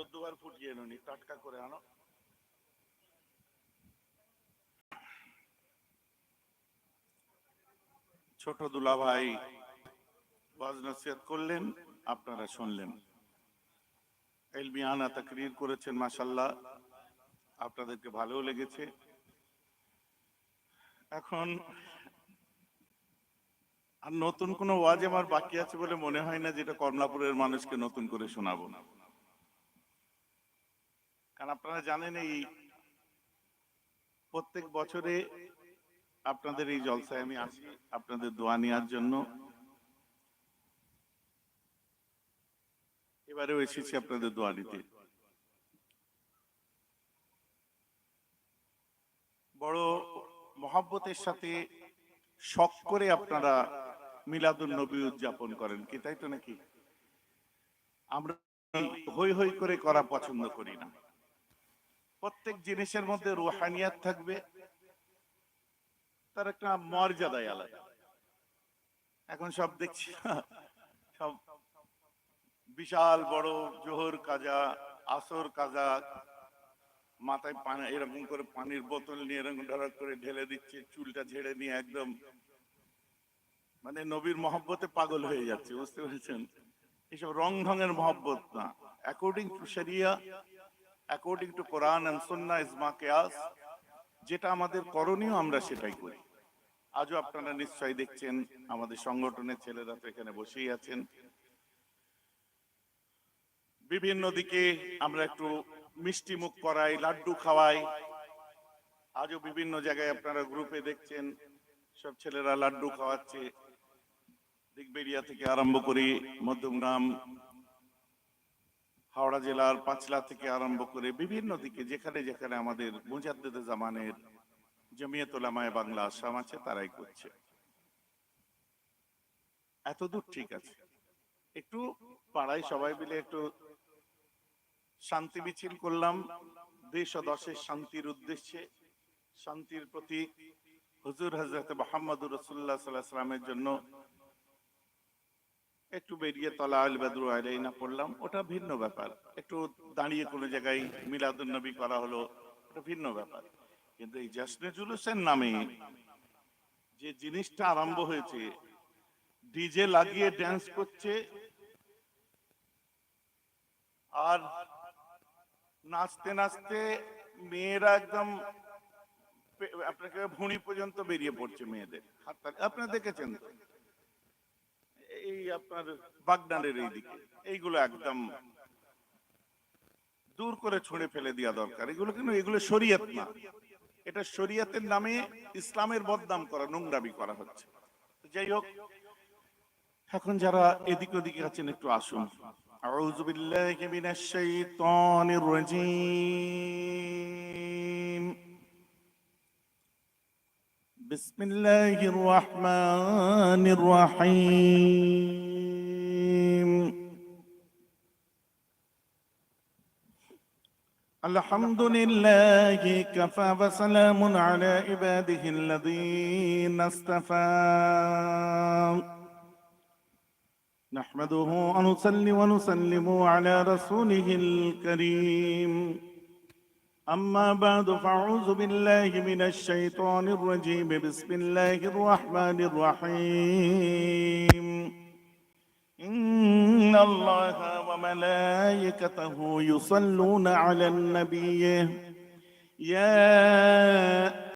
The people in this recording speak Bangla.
চোদ্দ বার ফুটিয়ে নি, টাটকা করে আনো। ছোট দুলা ভাই করলেন, আপনারা শুনলেন। এলমি আনা তাকরির করেছেন মাসাল্লাহ আপনাদেরকে ভালো লেগেছে। এখন আর নতুন কোনো ওয়াজ আমার বাকি আছে বলে মনে হয় না যেটা কমলাপুরের মানুষকে নতুন করে শোনাবো। না কারণ আপনারা জানেন এই প্রত্যেক বছরে আপনাদের এই জলসায় আমি আসি, আপনাদের দোয়া নেওয়ার জন্য। এবারেও এসেছি আপনাদের দোয়া নিতে। বড় মহাব্বতের সাথে শখ করে আপনারা মিলাদুল নবী উদযাপন করেন কি, তাই তো নাকি? আমরা হই হই করে করা পছন্দ করি না। প্রত্যেক জিনিসের মধ্যে রুহানিয়াত থাকবে। তার একটা মর্যাদাই আলাদা। এখন সব দেখছি, সব বিশাল বড় জোহর কাজা, আসর কাজা, মাথায় পানি, এরকম করে পানির বোতল নিয়ে এরকম ধরাক করে ঢেলে দিচ্ছে, চুলটা ঝেড়ে নিয়ে একদম মানে নবীর মহব্বতে পাগল হয়ে যাচ্ছে, বুঝতে পেরেছেন? এসব রং ঢঙের মহব্বত না। অ্যাকর্ডিং টু শরিয়া অ্যাকর্ডিং টু কোরআন এন্ড সুন্নাহ ইজমা কিয়াস যেটা আমাদের করণীয় আমরা সেটাই করি। আজও আপনারা নিশ্চয়ই দেখছেন, আমাদের সংগঠনের ছেলেরা তো এখানে বসেই আছেন। বিভিন্ন দিকে আমরা একটু মিষ্টি মুখ করাই, লাড্ডু খাওয়াই। আজও বিভিন্ন জায়গায় আপনারা গ্রুপে দেখছেন, সব ছেলেরা লাড্ডু খাওয়াচ্ছে। দিগবেরিয়া থেকে আরম্ভ করে মধ্যমগ্রাম হাওড়া জেলার পাঁচলা থেকে আরম্ভ করে বিভিন্ন দিকে, যেখানে যেখানে আমাদের মুজাদ্দেদে জামানের জমিয়ত ওলামায়ে বাংলা আসাম আছে, তারাই করছে। এত দূর ঠিক আছে। একটু পাড়ায় সবাই মিলে একটু শান্তি মিছিল করলাম। দেশ ও দশের শান্তির উদ্দেশ্যে, শান্তির প্রতীক হুজুর হজরত মোহাম্মদুর রসুল্লাহ সাল্লাহ সাল্লামের জন্য একটু বেরিয়ে তলা আল বাদরু আলাইনা পড়লাম, ওটা ভিন্ন ব্যাপার। একটু দাঁড়িয়ে কোনো জায়গায় মিলাদুন নবী করা হলো, ওটা ভিন্ন ব্যাপার। কিন্তু এই জাসনে জুলুসের নামে যে জিনিসটা আরম্ভ হয়েছে, ডিজে লাগিয়ে ড্যান্স করছে, আর নাচতে নাচতে মেয়েরা একদম আপনাকে ভুঁড়ি পর্যন্ত বেরিয়ে পড়ছে মেয়েদের হাততালি। আপনারা দেখেছেন? এই আপনার বাগদানের এই দিকে এইগুলো একদম দূর করে ছুঁড়ে ফেলে দেওয়া দরকার। এগুলো কিন্তু, এগুলো শরীয়ত না। এটা শরীয়তের নামে ইসলামের বদনাম করা, নোংরামি করা হচ্ছে। যাই হোক, এখন যারা এদিক ওদিক আছেন একটু আসুন। আউযু বিল্লাহি মিনাশ শাইতানির রাজীম। بسم الله الرحمن الرحيم. الحمد لله كفى وسلام على عباده الذين اصطفى. نحمده ونصلي ونسلم على رسوله الكريم. أما بعد فأعوذ بالله من الشيطان الرجيم. بسم الله الرحمن الرحيم. إن الله وملائكته يصلون على النبي. يا